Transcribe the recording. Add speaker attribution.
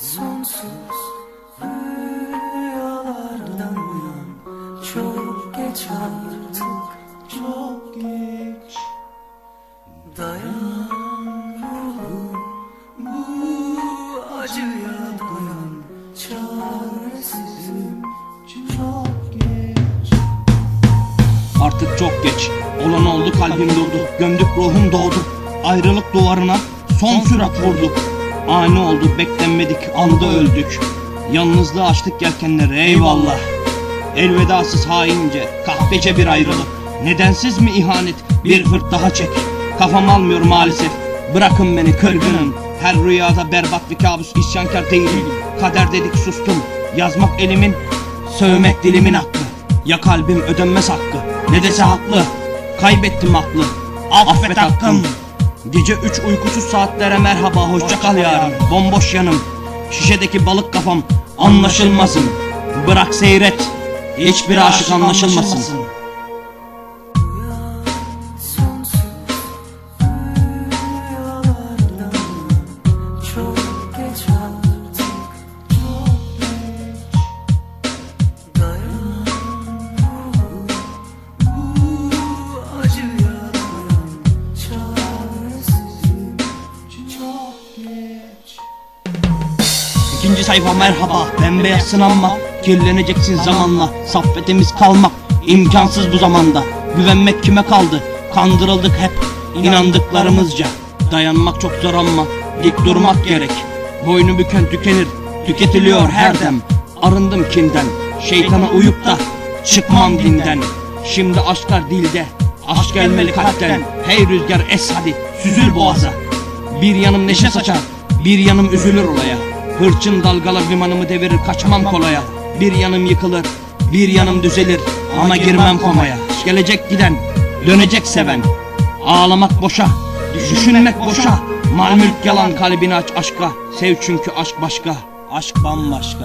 Speaker 1: Sonsuz rüyalardan uyan Çok geç artık çok geç Dayan ruhum bu acıya dayan Çaresizim çok geç
Speaker 2: Artık çok geç. Olan oldu kalbim durdu. Gömdük ruhum doğdu. Ayrılık duvarına son sürat vurduk. Ani oldu beklenmedik anda öldük. Yalnızlığı açtık yelkenleri eyvallah. Elvedasız haince kahpece bir ayrılık. Nedensiz mi ihanet bir fırt daha çek. Kafam almıyor maalesef. Bırakın beni kırgınım. Her rüyada berbat bir kabus isyankar değilim. Kader dedik sustum. Yazmak elimin, sövmek dilimin hakkı. Ya kalbim ödenmez hakkı ne dese haklı Kaybettim aklı Affet hakkım Gece üç uykusuz saatlere merhaba hoşça kal yarın. Bomboş yanım Şişedeki balık kafam Anlaşılmasın. Bırak seyret Hiçbir aşık anlaşılmasın.
Speaker 1: çok geç
Speaker 2: İkinci sayfa merhaba Bembeyazsın ama Kirleneceksin zamanla. Saffetimiz kalmak imkansız bu zamanda. Güvenmek kime kaldı? Kandırıldık hep inandıklarımızca. Dayanmak çok zor ama Dik durmak gerek. Boynu büken tükenir Tüketiliyor her dem. Arındım kinden Şeytana uyup da Çıkmam dinden. Şimdi aşklar dilde Aşk gelmeli kalpten. Hey rüzgar es hadi Süzül boğaza. Bir yanım neşe saçar, bir yanım üzülür olaya. Hırçın dalgalar limanımı devirir, kaçmam kolaya. Bir yanım yıkılır, bir yanım düzelir ama girmem komaya. Gelecek giden, dönecek seven. Ağlamak boşa, düşünmek boşa. Mal mülk yalan kalbini aç aşka. Sev çünkü aşk başka, aşk bambaşka.